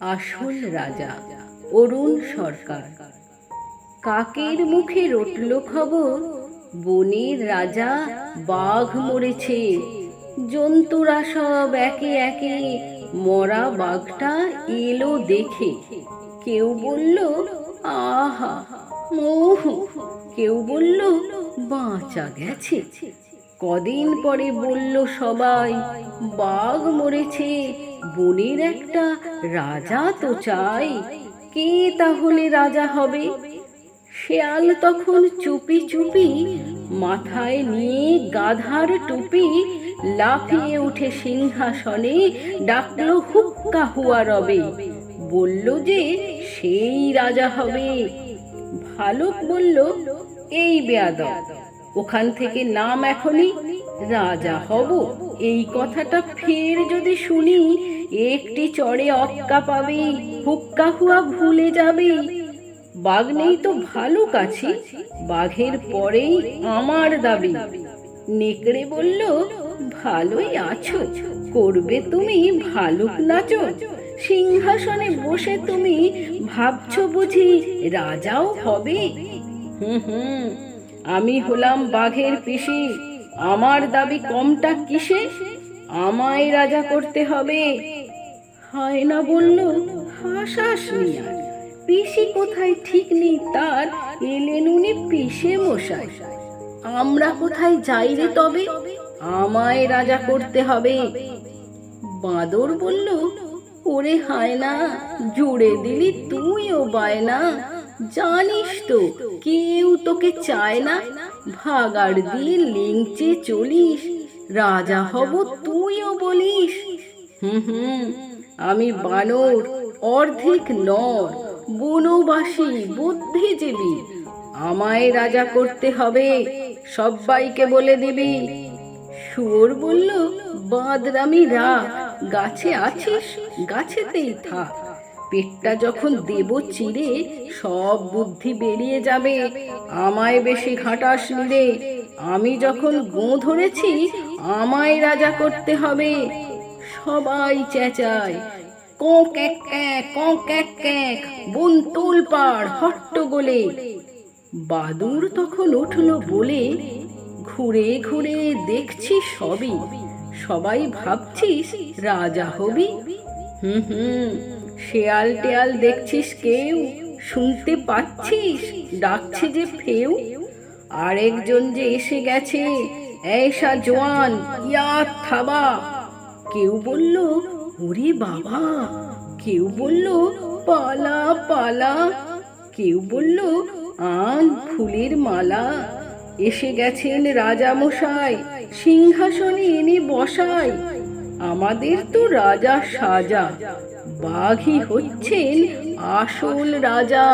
আসল রাজা, অরুণ সরকার। কাকের মুখে রটল খবর, বনের রাজা বাঘ মরেছে। জন্তুরা সব একে একে মরা বাঘটা এলো দেখে। কেউ বলল, আহা, মোহ। কেউ বলল, বাঁচা গেছে। কদিন পরে বলল সবাই, বাঘ মরেছে। বনের একটা রাজা তো চাই। কে তাহলে রাজা হবে? শেয়াল তখন চুপি চুপি মাথায় নিয়ে গাধার টুপি লাফিয়ে উঠে সিংহাসনে ডাকলো, হুক্কা হুয়া রবে। বলল যে, সেই রাজা হবে। ভালুক বলল, এই বেয়াদব, ওখান থেকে নাম এখনই রাজা হব। এই কথাটা ফের যদি শুনি, একটি চড়ে অক্কা পাবে, হুক্কা হুয়া ভুলে যাবে। বাঘ নেই তো ভালুক আছে বাঘের পরেই আমার দাবি। নেকড়ে বলল, ভালোই আছো, করবে তুমি ভালুক নাচো। সিংহাসনে বসে তুমি ভাবছ বুঝি রাজাও হবে। হুম হুম, আমি হলাম বাঘের পিসি। আমার দাবি কমটা কিসে? আমায় রাজা করতে হবে। হয় না বলল, হাসাস পিসি কোথায় ঠিক নেই তার, এলেন উনি পিসে মশাই। আমরা কোথায় যাই রে তবে? আমায় রাজা করতে হবে। বাঁদর বলল, ওরে হায় না জুড়ে দিলি তুইও বায়না। জানিস তো, কেউ তোকে চায় না। ভাগার দিয়ে লিংচে চলিস। রাজা হব তুইও বলিস। হুম হুম, আমি বানর, অর্ধেক নর, বনবাসী, বুদ্ধিজীবী। আমায় রাজা করতে হবে সবাইকে বলে দিবি। শুয়োর বলল বাদরামি রাখ গাছে আছিস? গাছেতেই থাক। পেটটা যখন দেব চিরে, সব বুদ্ধি বেরিয়ে যাবে। আমায় বেশি ঘাটাস নিরে আমি যখন গো ধরেছি, আমায় রাজা করতে হবে। সবাই চেঁচায়, কোঁ ক্যাক ক্যাক, কোঁ ক্যাক ক্যাক, বন তুল পাড় হট্টগোলে বাদুর তখন উঠল বলে, ঘুরে ঘুরে দেখছি সবই। সবাই ভাবছিস রাজা হবি? হুম হুম। শেয়াল টেয়াল দেখছিস কেউ? শুনতে পাচ্ছিস? ডাকছে যে ফেউ। আরেকজন যে এসে গেছে। এইসা জোয়ান ইয়া থাবা কেউ বলল, ওরে বাবা। কেউ বলল, পালা পালা। কেউ বলল, আন ফুলের মালা। এসে গেছেন রাজা মশাই সিংহাসনে এনে বসাই আমাদের তো রাজা সাজা। বাঘই হচ্ছেন আসল রাজা।